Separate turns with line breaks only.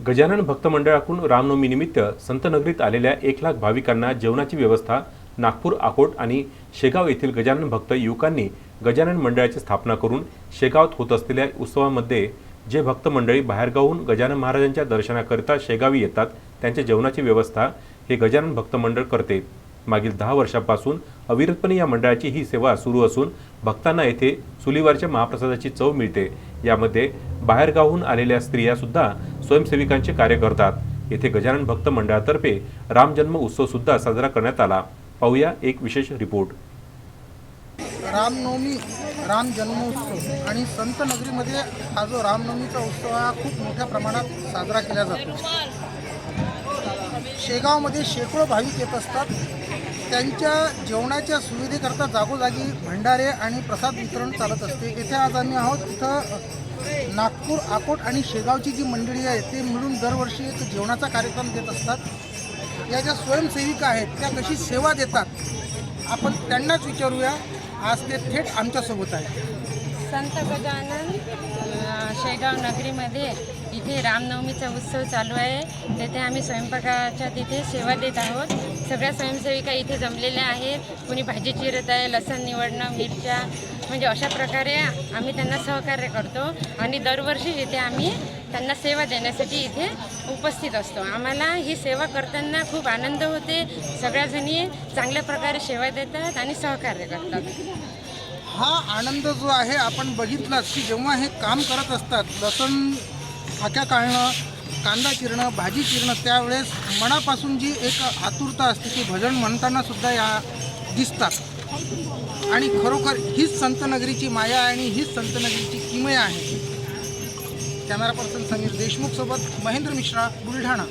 गजानन भक्त मंडळाकडून रामनवमीनिमित्त संतनगरीत आलेल्या एक लाख भाविकांना जेवणाची व्यवस्था नागपूर आकोट आणि शेगाव येथील गजानन भक्त युवकांनी गजानन मंडळाची स्थापना करून शेगावात होत असलेल्या उत्सवामध्ये जे भक्त मंडळी बाहेरगावहून गजानन महाराजांच्या दर्शनाकरिता शेगावी येतात त्यांच्या जेवणाची व्यवस्था हे गजानन भक्त मंडळ करते. मागील दहा वर्षापासून अविरतपणे या मंडळाची ही सेवा सुरू असून भक्तांना येथे चुलीवरच्या महाप्रसादाची चव मिळते. यामध्ये बाहेरगावहून आलेल्या स्त्रिया सुद्धा स्वयंसेविकांचे कार्य करतात. येथे गजानन भक्त मंडळातर्फे रामजन्म उत्सव सुद्धा साजरा करण्यात आला. पाहूया एक विशेष रिपोर्ट.
रामनवमी राम जन्मोत्सव आणि संत नगरीमध्ये हा जो रामनवमीचा उत्सव हा खूप मोठ्या प्रमाणात साजरा केला जातो. शेगावमध्ये शेकडो भाविक येत असतात. त्यांच्या जेवणाच्या सुविधेकरता जागोजागी भंडारे आणि प्रसाद वितरण चालत असते. येथे आज आम्ही आहोत. तिथं नागपूर आकोट आणि शेगावची जी मंडळी आहे ते मिळून दरवर्षी एक जेवणाचा कार्यक्रम देत असतात. या ज्या स्वयंसेविका आहेत त्या कशी सेवा देतात आपण त्यांनाच विचारूया. आज ते थेट आमच्यासोबत आहे
संत गजानन शेगाव नगरीमध्ये इथे रामनवमीचा उत्सव चालू आहे. तेथे आम्ही स्वयंपाकाच्या तिथे सेवा देत आहोत. सगळ्या स्वयंसेविका इथे जमलेल्या आहेत. कुणी भाजी चिरत आहे लसण निवडणं मिरच्या म्हणजे अशा प्रकारे आम्ही त्यांना सहकार्य करतो. आणि दरवर्षी इथे आम्ही त्यांना सेवा देण्यासाठी इथे उपस्थित असतो. आम्हाला ही सेवा करताना खूप आनंद होते. सगळ्याजणी चांगल्या प्रकारे सेवा देतात आणि सहकार्य करतात.
हा आनंद जो आहे आपण बघितलाच की जेव्हा हे काम करत असतात लसण फाक्या काढणं कांदा चिरणं भाजी चिरणं त्यावेळेस मनापासून जी एक आतुरता असते ती भजन म्हणताना सुद्धा या दिसतात. आणि खरोखर हीच संतनगरीची माया आणि हीच संतनगरीची किमया आहे. कॅमेरा पर्सन समीर देशमुखसोबत महेंद्र मिश्रा बुलढाणा.